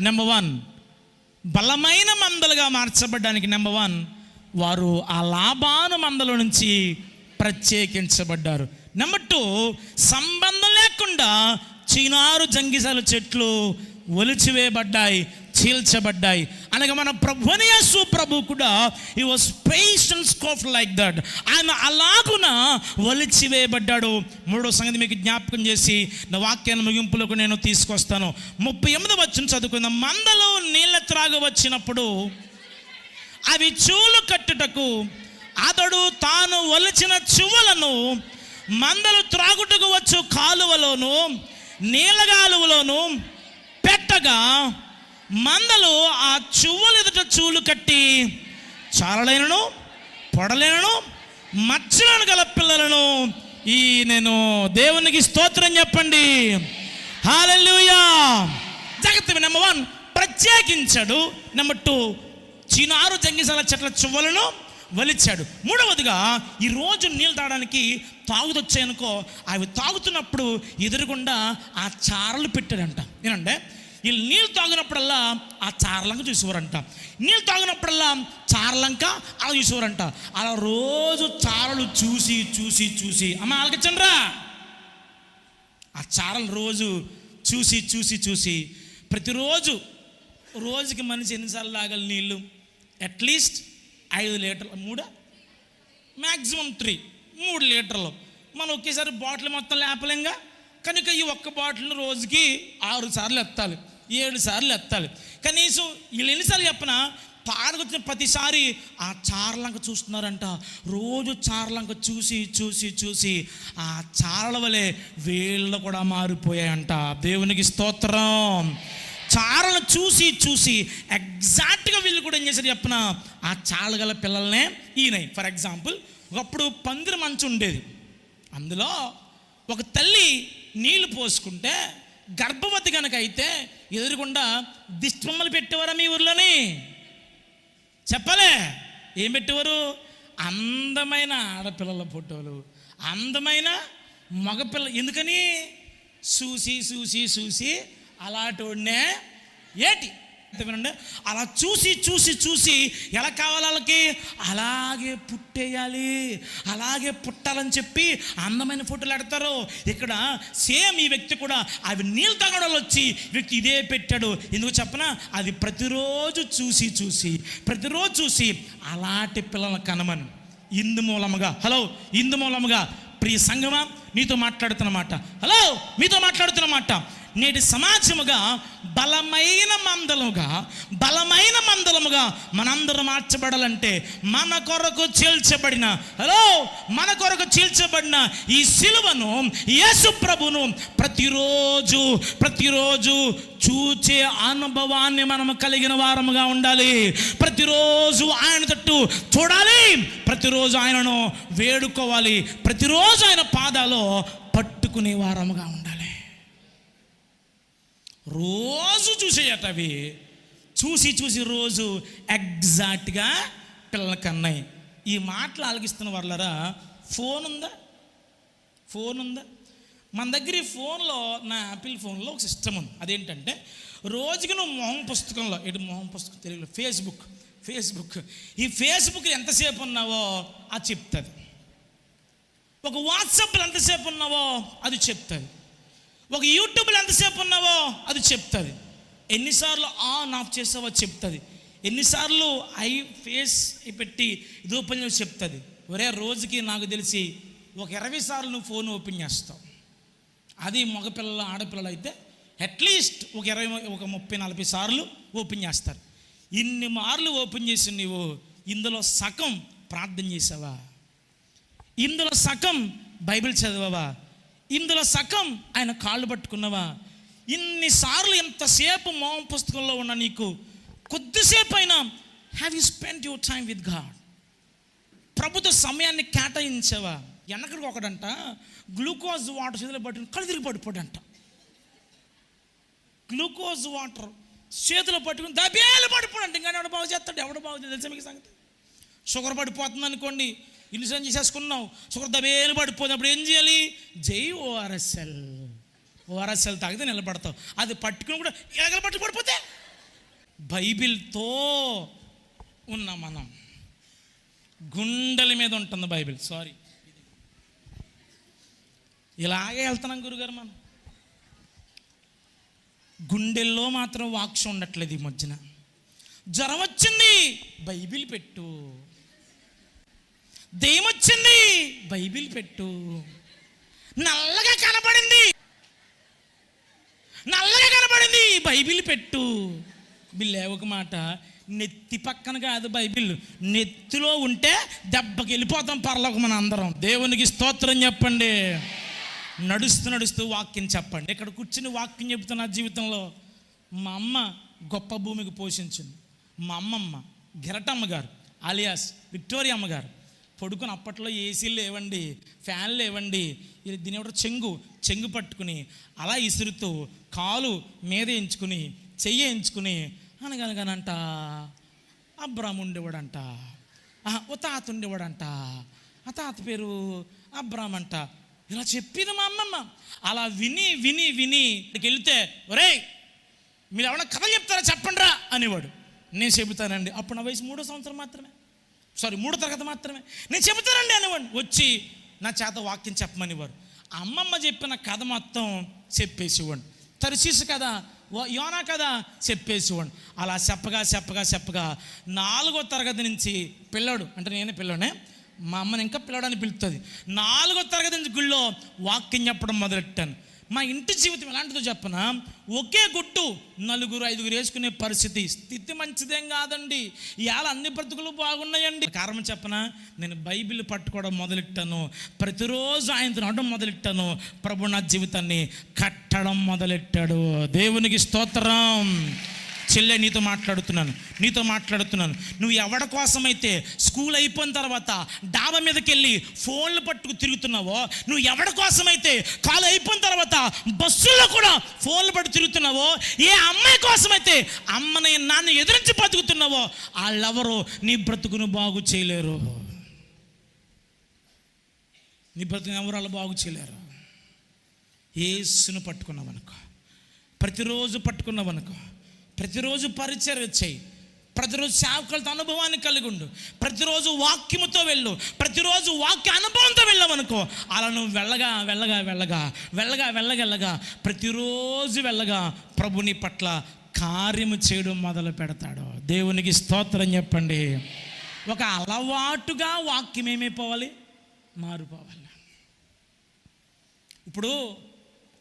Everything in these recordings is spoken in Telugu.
నెంబర్ వన్ బలమైన మందలుగా మార్చబడ్డానికి నెంబర్ వన్ వారు ఆ లాభాను మందల నుంచి ప్రత్యేకించబడ్డారు. నెంబర్ టూ సంబంధం లేకుండా చినారు జంగిసాల చెట్లు ఒలిచివేయబడ్డాయి. చీల్చబడ్డాయి. అనగా మన ప్రభుని యేసు ప్రభు కూడా ఈ was patience of like that ఆయన అలాగున ఒలిచివేయబడ్డాడు మూడో సంగతి మీకు జ్ఞాపకం చేసి నా వాక్యాన్ని ముగింపులకు నేను తీసుకొస్తాను. ముప్పై ఎనిమిది వచ్చిన చదువుకుందాం. మందలో నీళ్ళ త్రాగు వచ్చినప్పుడు అవి చూలు కట్టుటకు అతడు తాను ఒలిచిన చువ్వలను మందలు త్రాగుటకు వచ్చు కాలువలోను నీలగాలువలోను పెట్టగా మందలు ఆ చువ్వలు ఎదుట చూలు కట్టి చాలలేనను పొడలేనను మచ్చలను గల పిల్లలను ఈ నేను దేవునికి స్తోత్రం చెప్పండి. హాలూయా జగత్ నెంబర్ వన్ ప్రత్యేకించాడు. నెంబర్ టూ చినారు జంగిసాల చెట్ల చువ్వలను వలిచాడు. మూడవదిగా ఈ రోజు నీళ్ళు తాగడానికి తాగుతొచ్చాయనుకో అవి తాగుతున్నప్పుడు ఎదురుగుండా ఆ చారలు పెట్టాడంట. ఏనంటే వీళ్ళు నీళ్ళు తాగినప్పుడల్లా ఆ చారలంక చూసేవారంట. నీళ్ళు తాగినప్పుడల్లా చారలంక అలా చూసేవారంట. అలా రోజు చారలు చూసి చూసి చూసి. అమ్మ ఆలకించండ్రా? ఆ చారలు రోజు చూసి చూసి చూసి ప్రతిరోజు రోజుకి మనిషి ఎన్నిసార్లు తాగాలి నీళ్ళు? అట్లీస్ట్ ఐదు లీటర్లు. మూడా? మ్యాక్సిమం త్రీ మూడు లీటర్లు. మనం ఒకేసారి బాటిల్ మొత్తం లేపలేంగా? కనుక ఈ ఒక్క బాటిల్ని రోజుకి ఆరు సార్లు ఎత్తాలి. ఏడు సార్లు ఎత్తాలి. కనీసం వీళ్ళు ఎన్నిసార్లు చెప్పినా పాడగొచ్చిన ప్రతిసారి ఆ చారలంక చూస్తున్నారంట. రోజు చారలంక చూసి చూసి చూసి ఆ చారల వలె వీళ్ళు కూడా మారిపోయాయంట. దేవునికి స్తోత్రం. చారలు చూసి చూసి ఎగ్జాక్ట్గా వీళ్ళు కూడా ఏం చేశారు చెప్పిన? ఆ చాలగల పిల్లల్నే ఈయనాయి. ఫర్ ఎగ్జాంపుల్ ఒకప్పుడు పందిరి మంచు ఉండేది. అందులో ఒక తల్లి నీళ్ళు పోసుకుంటే గర్భవతి కనుక అయితే ఎదురుగుండా దిష్టిబొమ్మలు పెట్టేవారా మీ ఊర్లోని? చెప్పలే. ఏం పెట్టేవారు? అందమైన ఆడపిల్లల ఫోటోలు అందమైన మగపిల్ల ఎందుకని? చూసి చూసి చూసి అలాంటివాడినే ఏటి? వినండి. అలా చూసి చూసి చూసి ఎలా కావాలి వాళ్ళకి? అలాగే పుట్టేయాలి. అలాగే పుట్టాలని చెప్పి అందమైన ఫోటోలు పెడతారు ఇక్కడ సేమ్ ఈ వ్యక్తి కూడా అవి నీళ్ళు తగడలు వచ్చి వ్యక్తి ఇదే పెట్టాడు. ఎందుకు చెప్పనా? అది ప్రతిరోజు చూసి చూసి ప్రతిరోజు చూసి అలాంటి పిల్లలను కనమని. ఇందు మూలముగా. హలో ఇందు మూలముగా. ప్రియ సంగమా మీతో మాట్లాడుతున్నమాట హలో మీతో మాట్లాడుతున్నమాట నేటి సమాజముగా బలమైన మందలముగా బలమైన మందలముగా మనందరం మార్చబడాలంటే మన కొరకు చీల్చబడిన హలో మన కొరకు చీల్చబడిన ఈ సిలువను యేసు ప్రభును ప్రతిరోజు ప్రతిరోజు చూచే అనుభవాన్ని మనము కలిగిన వారముగా ఉండాలి. ప్రతిరోజు ఆయన తట్టు చూడాలి. ప్రతిరోజు ఆయనను వేడుకోవాలి. ప్రతిరోజు ఆయన పాదాలో పట్టుకునే వారముగా ఉండాలి. రోజు చూసేయట అవి చూసి చూసి రోజు ఎగ్జాక్ట్గా పిల్లల కన్నాయి ఈ మాటలు ఆలగిస్తున్న వాళ్ళరా ఫోన్ ఉందా ఫోన్ ఉందా మన దగ్గర ఈ ఫోన్లో నా యాపిల్ ఫోన్లో ఒక సిస్టమ్ ఉంది. అదేంటంటే రోజుకి నువ్వు మొహం పుస్తకంలో ఎటు మొహం పుస్తకం తెలుగులో ఫేస్బుక్ ఫేస్బుక్. ఈ ఫేస్బుక్ ఎంతసేపు ఉన్నావో అది చెప్తుంది. ఒక వాట్సాప్లో ఎంతసేపు ఉన్నావో అది చెప్తుంది. ఒక యూట్యూబ్లో ఎంతసేపు ఉన్నావో అది చెప్తుంది. ఎన్నిసార్లు ఆన్ ఆఫ్ చేసావో చెప్తుంది. ఎన్నిసార్లు ఐ ఫేస్ పెట్టి ఇది ఓపెన్ చేసి చెప్తుంది. ఒరే రోజుకి నాకు తెలిసి ఒక ఇరవై సార్లు నువ్వు ఫోన్ ఓపెన్ చేస్తావు. అది మగపిల్లలు ఆడపిల్లలు అయితే అట్లీస్ట్ ఒక ఇరవై ఒక ముప్పై నలభై సార్లు ఓపెన్ చేస్తారు. ఇన్ని మార్లు ఓపెన్ చేసి నువ్వు ఇందులో సగం ప్రార్థన చేసావా? ఇందులో సగం బైబిల్ చదివావా? ఇందులో సగం ఆయన కాళ్ళు పట్టుకున్నవా? ఇన్నిసార్లు ఎంతసేపు మోహం పుస్తకంలో ఉన్న నీకు? కొద్దిసేపు అయినా have you spend your time with God ప్రభుత్వ సమయాన్ని కేటాయించావా? వెనకడికి ఒకడంట గ్లూకోజ్ వాటర్ చేతిలో పట్టుకుని కళ్ళు తిరిగి పడిపోడంట. గ్లూకోజ్ వాటర్ చేతిలో పట్టుకుని దబేలు పడిపోడంట. ఇంకా ఎవడు బాగు చేస్తాడు? ఎవడు బాగు చేస్తాడు? తెలిసే మీకు సంగతి? షుగర్ పడిపోతుంది అనుకోండి ఇల్లుసన్ చేసేసుకున్నావు షుగర్ దబేలు పడిపోయినప్పుడు ఏం చేయాలి? జై ఓఆర్ఎస్ఎల్ ఓఆర్ఎస్ఎల్ తాగితే నిలబడతావు. అది పట్టుకుని కూడా ఎగల పట్టు పడిపోతే బైబిల్తో ఉన్న మనం. గుండెల మీద ఉంటుంది బైబిల్. సారీ. ఇలాగే వెళ్తున్నాం గురుగారు మనం. గుండెల్లో మాత్రం వాక్ష ఉండట్లేదు ఈ మధ్యన. జ్వరం వచ్చింది. బైబిల్ పెట్టు. దేమొచ్చింది? బైబిల్ పెట్టు. నల్లగా కనబడింది. నల్లగా కనబడింది. బైబిల్ పెట్టు. బిల్లే ఒక మాట. నెత్తి పక్కన కాదు బైబిల్. నెత్తిలో ఉంటే దెబ్బకి వెళ్ళిపోతాం పర్లోక మన అందరం. దేవునికి స్తోత్రం చెప్పండి. నడుస్తూ నడుస్తూ వాక్యం చెప్పండి. ఇక్కడ కూర్చుని వాక్యం చెబుతున్న జీవితంలో మా అమ్మ గొప్ప భూమికి పోషించింది. మా అమ్మమ్మ గిరటమ్మ గారు అలియాస్ విక్టోరియా అమ్మగారు పడుకుని అప్పట్లో ఏసీలు లేవండి ఫ్యాన్లు లేవండి దీని ఒకటి చెంగు చెంగు పట్టుకుని అలా ఇసురుతూ కాలు మీద ఎంచుకుని చెయ్యి ఎంచుకుని అనగనగనంట. అబ్రామ్ ఉండేవాడంట. ఆహా, ఓ తాత ఉండేవాడంట. ఆ తాత పేరు అబ్రామ్ అంట. ఇలా చెప్పింది మా అమ్మమ్మ. అలా విని విని విని ఇక్కడికి వెళ్తే ఒరేయ్ మీరు ఎవరైనా కథ చెప్తారా చెప్పండిరా అనేవాడు. నేను చెబుతానండి. అప్పుడు నా వయసు మూడో సంవత్సరం మాత్రమే. సారీ మూడో తరగతి మాత్రమే. నేను చెబుతానండి అనేవాడిని. వచ్చి నా చేత వాక్యం చెప్పమనేవారు. అమ్మమ్మ చెప్పిన కథ మొత్తం చెప్పేసేవాడు తరిశీసు కథ యోనా కథ చెప్పేసేవాడు అలా చెప్పగా చెప్పగా చెప్పగా నాలుగో తరగతి నుంచి పిల్లాడు అంటే నేనే పిల్లోనే మా అమ్మని ఇంకా పిల్లడని పిలుస్తుంది నాలుగో తరగతి నుంచి గుళ్ళో వాక్యం చెప్పడం మొదలెట్టాను. మా ఇంటి జీవితం ఎలాంటిదో చెప్పనా? ఒకే గుట్టు నలుగురు ఐదుగురు వేసుకునే పరిస్థితి. స్థితి మంచిదేం కాదండి. ఇవాళ అన్ని బ్రతుకులు బాగున్నాయండి. కారణం చెప్పనా? నేను బైబిల్ పట్టుకోవడం మొదలెట్టాను. ప్రతిరోజు ఆయన తినడం మొదలెట్టాను. ప్రభు నా జీవితాన్ని కట్టడం మొదలెట్టాడు. దేవునికి స్తోత్రం. చెల్లె నీతో మాట్లాడుతున్నాను నీతో మాట్లాడుతున్నాను. నువ్వు ఎవడ కోసమైతే స్కూల్ అయిపోయిన తర్వాత డాబా మీదకి వెళ్ళి ఫోన్లు పట్టుకు తిరుగుతున్నావో నువ్వు ఎవడ కోసమైతే కాలు అయిపోయిన తర్వాత బస్సుల్లో కూడా ఫోన్లు పట్టు తిరుగుతున్నావో ఏ అమ్మాయి కోసమైతే అమ్మని నాన్న ఎదురించి బతుకుతున్నావో వాళ్ళెవరో నీ బ్రతుకును బాగు చేయలేరు. నీ బ్రతుకుని ఎవరు వాళ్ళు బాగు చేయలేరు? ఏసును పట్టుకున్నావనుకో ప్రతిరోజు పట్టుకున్నావనుకో ప్రతిరోజు పరిచర్య చేయి. ప్రతిరోజు సేవకులతో అనుభవాన్ని కలిగి ఉండు. ప్రతిరోజు వాక్యముతో వెళ్ళు. ప్రతిరోజు వాక్య అనుభవంతో వెళ్ళవనుకో. అలా నువ్వు వెళ్ళగా వెళ్ళగా వెళ్ళగా వెళ్ళగా వెళ్ళగెళ్ళగా ప్రతిరోజు వెళ్ళగా ప్రభుని పట్ల కార్యము చేయడం మొదలు పెడతాడు. దేవునికి స్తోత్రం చెప్పండి. ఒక అలవాటుగా వాక్యం ఏమైపోవాలి? మారిపోవాలి. ఇప్పుడు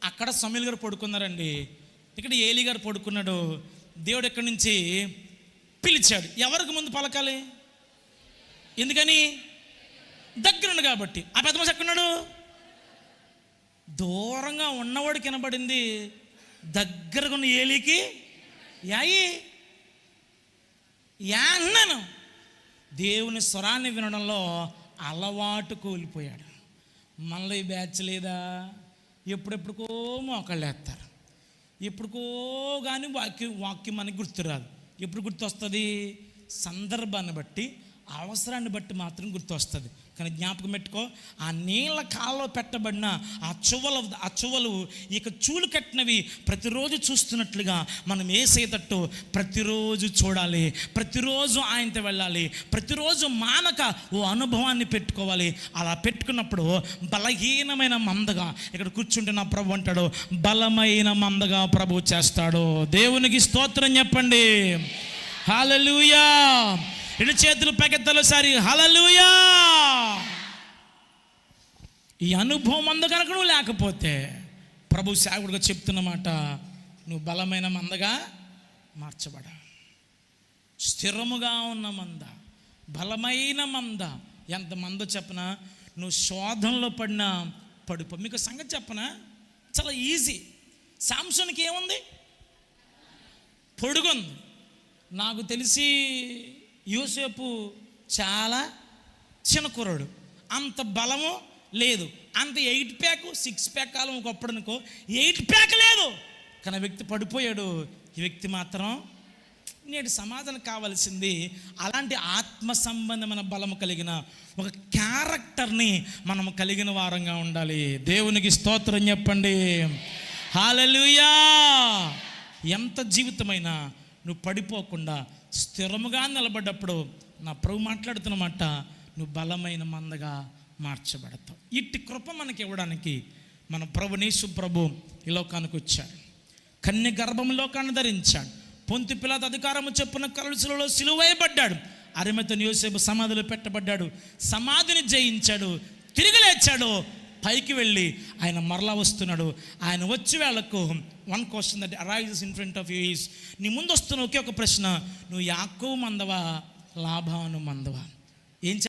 అక్కడ సమీల్ గారు పడుకున్నారండి. ఇక్కడ ఏలి గారు పడుకున్నాడు. దేవుడు ఎక్కడి నుంచి పిలిచాడు. ఎవరికి ముందు పలకాలి? ఎందుకని? దగ్గరుండు కాబట్టి. ఆ పెద్ద మనిషి ఎక్కడున్నాడు? దూరంగా ఉన్నవాడు కనబడింది. దగ్గరగా ఉన్న ఏలికి యాయి. యా అన్నాను. దేవుని స్వరాన్ని వినడంలో అలవాటు కోల్పోయాడు. మనలో ఈ బ్యాచ్ లేదా? ఎప్పుడెప్పుడుకో మోకాళ్ళు వేస్తారు ఎప్పుడుకో కానీ వాక్యం వాక్యం మనకి గుర్తురాదు. ఎప్పుడు గుర్తొస్తుంది? సందర్భాన్ని బట్టి అవసరాన్ని బట్టి మాత్రం గుర్తొస్తుంది. కానీ జ్ఞాపకం పెట్టుకో ఆ నీళ్ళ కాళ్ళలో పెట్టబడిన ఆ చువల ఆ చువలు ఇక చూలు కట్టినవి ప్రతిరోజు చూస్తున్నట్లుగా మనం వేసేటట్టు ప్రతిరోజు చూడాలి ప్రతిరోజు ఆయనతో వెళ్ళాలి ప్రతిరోజు మానక ఓ అనుభవాన్ని పెట్టుకోవాలి. అలా పెట్టుకున్నప్పుడు బలహీనమైన మందగా ఇక్కడ కూర్చుంటే నా ప్రభు అంటాడు బలమైన మందగా ప్రభు చేస్తాడు. దేవునికి స్తోత్రం చెప్పండి. హలలుయా రెండు చేతులు పైకెత్తలు సారి హలలుయా ఈ అనుభవం అందు కనుక నువ్వు లేకపోతే ప్రభు సేవకుడిగా చెప్తున్నమాట నువ్వు బలమైన మందగా మార్చబడ. స్థిరముగా ఉన్న మంద బలమైన మంద. ఎంత మందో చెప్పనా? నువ్వు శోధనలో పడిన పడుపు. మీకు సంగతి చెప్పనా? చాలా ఈజీ సాంసన్కి ఏముంది? పొడుగుంది. నాకు తెలిసి యూసేపు చాలా చిన్న కుర్రాడు. అంత బలము లేదు. అంత ఎయిట్ ప్యాక్ సిక్స్ ప్యాక్ కాలం ఒకప్పుడు అనుకో ఎయిట్ ప్యాక్ లేదు. కానీ ఆ వ్యక్తి పడిపోయాడు. ఈ వ్యక్తి మాత్రం నేటి సమాధానం కావాల్సింది అలాంటి ఆత్మ సంబంధమైన బలము కలిగిన ఒక క్యారెక్టర్ని మనం కలిగిన వారంగా ఉండాలి. దేవునికి స్తోత్రం చెప్పండి. హాలలుయా ఎంత జీవితమైనా నువ్వు పడిపోకుండా స్థిరముగా నిలబడ్డప్పుడు నా ప్రభు మాట్లాడుతున్నమాట నువ్వు బలమైన మందగా మార్చబడతాం. ఇట్టి కృప మనకి ఇవ్వడానికి మన ప్రభునేసు ప్రభు ఈ లోకానికి వచ్చాడు. కన్య గర్భంలోకాన్ని ధరించాడు. పొంతి పిలాత అధికారము చెప్పున కలుసులలో సిలువైపడ్డాడు అరిమత యోసేపు సమాధిలో పెట్టబడ్డాడు. సమాధిని జయించాడు. తిరిగి లేచాడు. పైకి వెళ్ళి ఆయన మరలా వస్తున్నాడు. ఆయన వచ్చి వేళకు one question that arises in front of you is నీ ముందు వస్తున్న ఒకే ఒక ప్రశ్న నువ్వు యాకో మందవా లాభాను మందవా? ఏం